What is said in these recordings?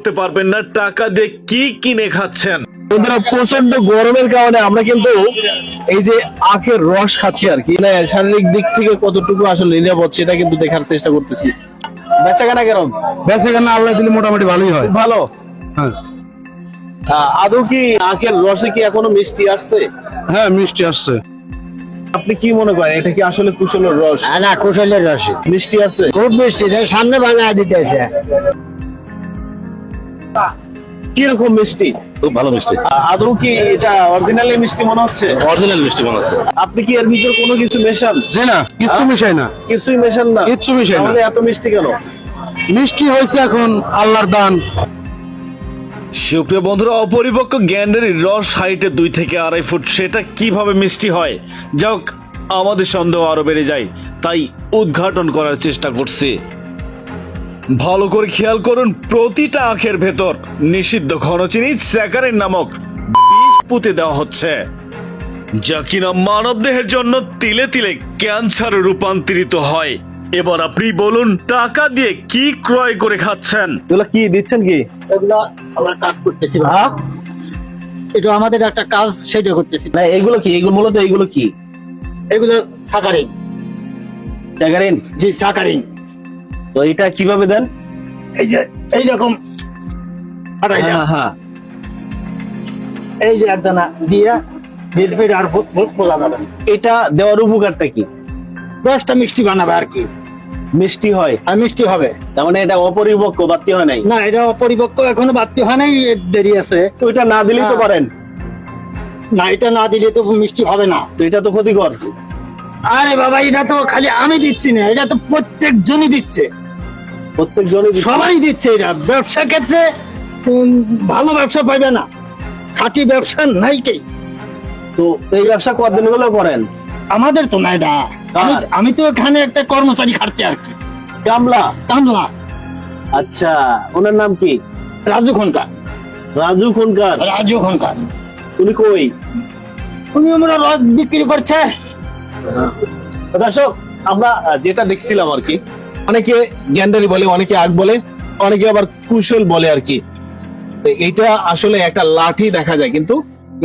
করতে পারবেন না টাকা দিয়ে কি কিনে খাচ্ছেন? বন্ধুরা প্রচণ্ড গরমের কারণে আমরা কিন্তু এই যে আখের রস খাচ্ছি আর কি। না শারীরিক দিক থেকে কতটুকু আসলে নিরাপদ সেটা কিন্তু দেখার চেষ্টা করতেছি। বেচা কেনা কেরম? বেচে কেনা আল্লাহ দিলে মোটামুটি ভালোই হয়। ভালো? হ্যাঁ। আদৌ কি আখের রসে কি এখনও মিষ্টি আসছে? হ্যাঁ মিষ্টি আসছে। আপনি কি মনে করেন এটা কি আসলে কুশলের রস? না কুশলের রসে। মিষ্টি আছে খুব মিষ্টি সামনে বাঙায় দিতেছে। কীরকম মিষ্টি? খুব ভালো মিষ্টি। আদৌ কি এটা অরিজিনালি মিষ্টি মনে হচ্ছে? অরিজিনাল মিষ্টি মনে হচ্ছে। আপনি কি এর ভিতর কোনো কিছু মেশান? যে না কিচ্ছু মিশাই না। কিছুই মেশান না? কিচ্ছু মিশাই না। এত মিষ্টি কেন? মিষ্টি হয়েছে এখন আল্লাহর দান। সুপ্রিয় বন্ধুরা অপরিপক্ক গ্যান্ডারির রস হাইটে দুই থেকে আড়াই ফুট সেটা কীভাবে মিষ্টি হয়? যাক আমাদের সন্দেহ আরও বেড়ে যায় তাই উদ্ঘাটন করার চেষ্টা করছি। ভালো করে খেয়াল করুন প্রতিটা আখের ভেতর নিষিদ্ধ ঘনচিনি স্যাকারিন নামক বিষ পুঁতে দেওয়া হচ্ছে। যা কিনা মানব দেহের জন্য তিলে তিলে ক্যান্সারে রূপান্তরিত হয়। এবার আপনি বলুন টাকা দিয়ে কি ক্রয় করে খাচ্ছেন? এগুলো কি দিচ্ছেন কি? এগুলো আমরা কাজ করতেছি ভাই। এটা আমাদের একটা কাজ সেটা করতেছি। না এগুলো কি? এগুলো মূলত এগুলো কি? এগুলো সাকারিং জাগারিন জি সাকারিং তো এটা কীভাবে দেন? এই যে এইরকম ফাটাই হ্যাঁ হ্যাঁ। এই যে একদানা দিয়ে দিল আর যাবে এটা দেওয়ার উপকারটা কি? রসটা মিষ্টি বানাবে আর কি। মিষ্টি হয়? আর মিষ্টি হবে। তার মানে এটা অপরিপক্ক হয় নাই? না এটা অপরিপক্ক এখনও বাড়তি হয় নাই দেরি আছে। তো এটা না দিলেই তো হ্যাঁ। পারেন। না এটা না দিলে তো মিষ্টি হবে না। তো এটা তো ক্ষতিকর। আরে বাবা এটা তো খালি আমি দিচ্ছি না এটা তো প্রত্যেক জনই দিচ্ছে। প্রত্যেক জনই সবাই দিচ্ছে এটা। ব্যবসা ক্ষেত্রে ভালো ব্যবসা পাইবে না। খাঁটি ব্যবসা নাই কে। তো এই ব্যবসা কতদিন হলো করেন? আমাদের তো না এটা। আমি তো এখানে একটা কর্মচারী খাচ্ছি আর কি। কামলা? কামলা। আচ্ছা ওনার নাম কি? রাজু খনকার। রাজু খুনকার। রাজু খনকার। উনি কই? উনি আমরা রস বিক্রি করছে। তো দর্শক আমরা যেটা দেখছিলাম আর কি অনেকে গ্যান্ডারি বলে অনেকে আগ বলে অনেকে আবার কুশল বলে আর কি। এইটা আসলে একটা লাঠি দেখা যায় কিন্তু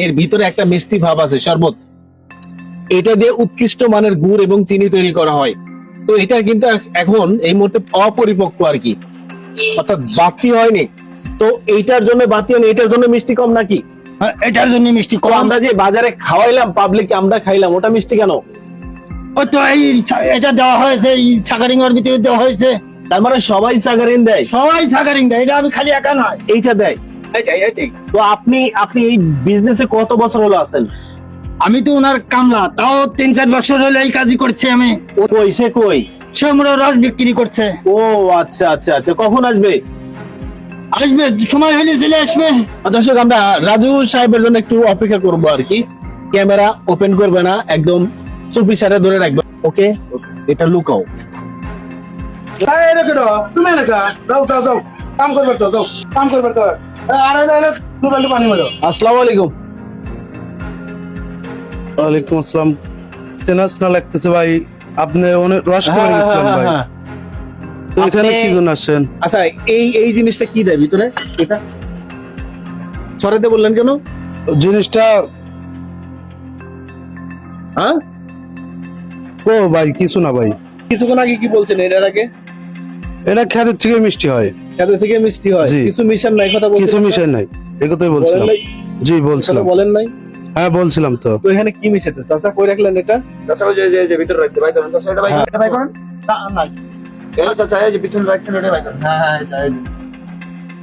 এর ভিতরে একটা মিষ্টি ভাব আছে শরবত। এটা দিয়ে উৎকৃষ্ট মানের গুড় এবং চিনি তৈরি করা হয়। তো এটা কিন্তু এখন এই মুহূর্তে অপরিপক্ক আর কি। অর্থাৎ বাতি হয়নি। তো এইটার জন্য বাতি হয়নি এটার জন্য মিষ্টি কম নাকি? হ্যাঁ, এটার জন্য মিষ্টি কম। আমরা যে বাজারে খাওয়াইলাম পাবলিক আমরা খাইলাম ওটা মিষ্টি কেন? ওই তো এই এটা দেওয়া হয়েছে এই সাকারিং এর ভিতরে দেওয়া হয়েছে। তার মানে সবাই সাগারিন দেয়? সবাই সাকারিং দেয় এটা আমি খালি একা নয়। এইটা দেয়? এটাই এটাই তো আপনি আপনি এই বিজনেসে কত বছর হলো আছেন? আমি তো ওনার কামলা তাও তিন চার বছর হলে এই কাজই করছি আমি। ও কই সে কই? সে আমরা রস বিক্রি করছে। ও আচ্ছা আচ্ছা আচ্ছা কখন আসবে? আসবে সময় হলে চলে আসবে। দর্শক আমরা রাজু সাহেবের জন্য একটু অপেক্ষা করব আর কি। ক্যামেরা ওপেন করবে না একদম চুপি সারে ধরে রাখবে। ওকে? এটা লুকাও। তুমি এনেকা? যাও যাও যাও কাম করবে তো যাও কাম করবে তো। আরে পানি মারো। আসসালামু আলাইকুম। ওয়ালাইকুম আসসালাম। চেনা চেনা লাগতেছে ভাই। আপনি অনেক রস করে হ্যাঁ, গেছিলেন হ্যাঁ, ভাই। হ্যাঁ। এখানে কি জন্য আসেন আচ্ছা এই এই জিনিসটা কি দেয় ভিতরে? এটা? ছড়াতে বললেন কেন? জিনিসটা হ্যাঁ? ও ভাই কিছু না ভাই। কিছুক্ষণ আগে কি বলছেন? এটার আগে? এটা খেতের থেকে মিষ্টি হয়। খেতে থেকে মিষ্টি হয়? কিছু মিশান নাই কথা বলছেন কিছু না? মিশাই নাই একথাই বলেন বলছিলাম। জি বলছিলাম। বলেন নাই? হ্যাঁ বলছিলাম তো। তো এখানে কি মিশাতে চাচা কই রাখলেন এটা? চাচা ওই যে যে ভিতরে রাখতে ভাই করেন। চাচা এটা ভাই হ্যাঁ। এটা ভাই করেন। না না এই চাচা এই যে পিছনে রাখছেন ওটা ভাই করেন। হ্যাঁ হ্যাঁ এটা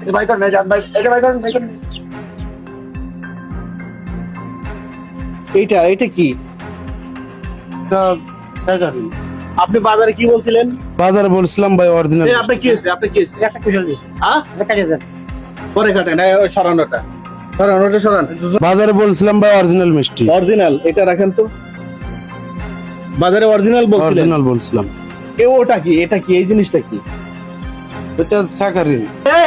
এটা। ভাই করেন এই যে ভাই এটা ভাই করেন ভাই করেন। এইটা এটা কি? এটা আপনি বাজারে কি বলছিলেন? বাজারে বলছিলাম ভাই অরিজিনাল আপনি কি হয়েছে? আপনি কি হয়েছে? একটা কুশল দিস হ্যাঁ? একটা কেজি পরে কাটেন। ওই সরানোটা। সরানোটা সরান। বাজারে বলছিলাম ভাই অরিজিনাল মিষ্টি। অরিজিনাল এটা রাখেন তো। বাজারে অরিজিনাল বলছিলেন? অরিজিনাল বলছিলাম। এ ওটা কি? এটা কি? এই জিনিসটা কি? এটা স্যাকারিন এ